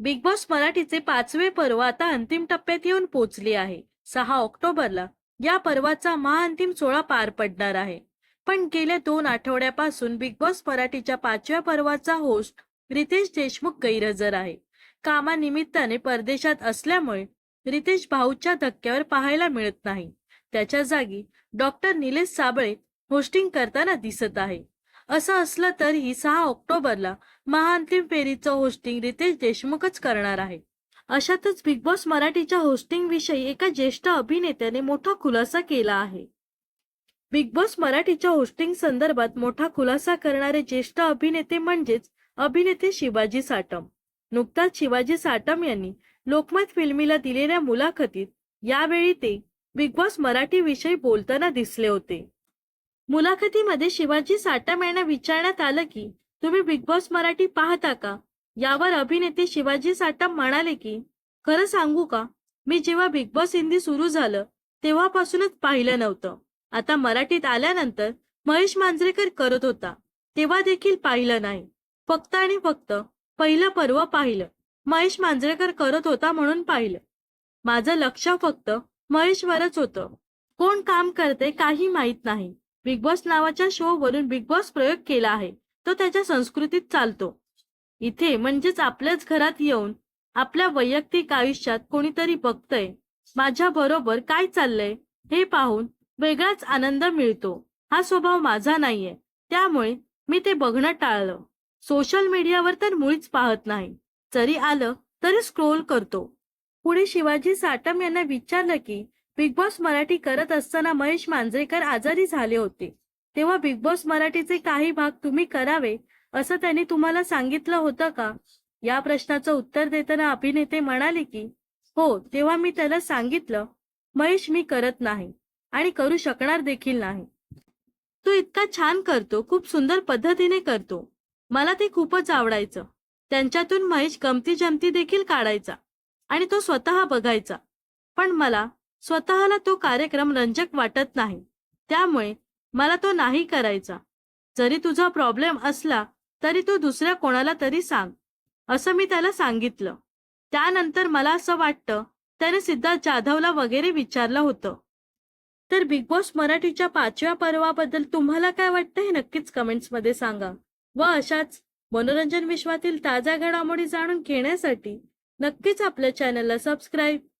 Big boss मराठीचे पाचवे पर्व आता अंतिम टप्प्यात येऊन पोचले आहे. सहा ऑक्टोबरला या पर्वाचा महाअंतिम सोहळा पार पडणार आहे. पण गेल्या दोन आठवड्यापासून बिग बॉस मराठीच्या पाचव्या पर्वाचा होस्ट रितेश देशमुख गैरहजर आहे. कामानिमित्ताने परदेशात असल्यामुळे रितेश भाऊच्या धक्क्यावर पाहायला मिळत नाही. त्याच्या जागी डॉक्टर निलेश साबळे होस्टिंग करताना दिसत आहे. असं असलं तरीही सहा ऑक्टोबरला महाअंतिम फेरीचं होस्टिंग रितेश देशमुखच करणार आहे. अशातच बिग बॉस मराठीच्या होस्टिंग विषयी एका ज्येष्ठ अभिनेत्याने मोठा खुलासा केला आहे. बिग बॉस मराठीच्या होस्टिंग संदर्भात मोठा खुलासा करणारे ज्येष्ठ अभिनेते म्हणजेच अभिनेते शिवाजी साटम नुकताच शिवाजी साटम यांनी लोकमत फिल्मीला दिलेल्या मुलाखतीत यावेळी ते बिग बॉस मराठी विषयी बोलताना दिसले होते. मुलाखतीमध्ये शिवाजी साटम यांना विचारण्यात आलं की तुम्ही बिग बॉस मराठी पाहता का? यावर अभिनेते शिवाजी साटम म्हणाले की खरं सांगू का? मी जेव्हा बिग बॉस हिंदी सुरू झालं तेव्हापासूनच पाहिलं नव्हतं. आता मराठीत आल्यानंतर महेश मांजरेकर करत होता तेव्हा देखील पाहिलं नाही. फक्त आणि फक्त पहिलं पर्व पाहिलं. महेश मांजरेकर करत होता म्हणून पाहिलं. माझं लक्ष फक्त महेशवरच होतं. कोण काम करते काही माहीत नाही. बिग बॉस नावाच्या शो वरून बिग बॉस प्रयोग केला आहे. तो त्याच्या संस्कृतीत चालतो. इथे म्हणजेच आपल्याच घरात येऊन आपल्या वैयक्तिक आयुष्यात कोणीतरी बघतय माझ्या बरोबर काय चाललंय हे पाहून वेगळाच आनंद मिळतो. हा स्वभाव माझा नाहीये. त्यामुळे मी ते बघणं टाळलं. सोशल मीडियावर तर मुळीच पाहत नाही. जरी आलं तरी स्क्रोल करतो. पुढे शिवाजी साटम यांना विचारलं की बिग बॉस मराठी करत असताना महेश मांजरेकर आजारी झाले होते. तेव्हा बिग बॉस मराठीचे काही भाग तुम्ही करावे असं त्यांनी तुम्हाला सांगितलं होतं का? या प्रश्नाचं उत्तर देताना अभिनेते म्हणाले की हो तेव्हा मी त्याला सांगितलं महेश मी करत नाही आणि करू शकणार देखील नाही. तो इतका छान करतो खूप सुंदर पद्धतीने करतो. मला ते खूपच आवडायचं. त्यांच्यातून महेश गमती जमती देखील काढायचा आणि तो स्वतः बघायचा. पण मला स्वतःला तो कार्यक्रम रंजक वाटत नाही. त्यामुळे मला तो नाही करायचा. जरी तुझा प्रॉब्लेम असला तरी तू दुसऱ्या कोणाला तरी सांग असं मी त्याला सांगितलं. त्यानंतर मला असं वाटतं त्याने सिद्धार्थ जाधवला वगैरे विचारलं होतं. तर बिग बॉस मराठीच्या पाचव्या पर्वाबद्दल तुम्हाला काय वाटतं हे नक्कीच कमेंट्समध्ये सांगा. व अशाच मनोरंजन विश्वातील ताज्या घडामोडी जाणून घेण्यासाठी नक्कीच आपल्या चॅनलला सबस्क्राईब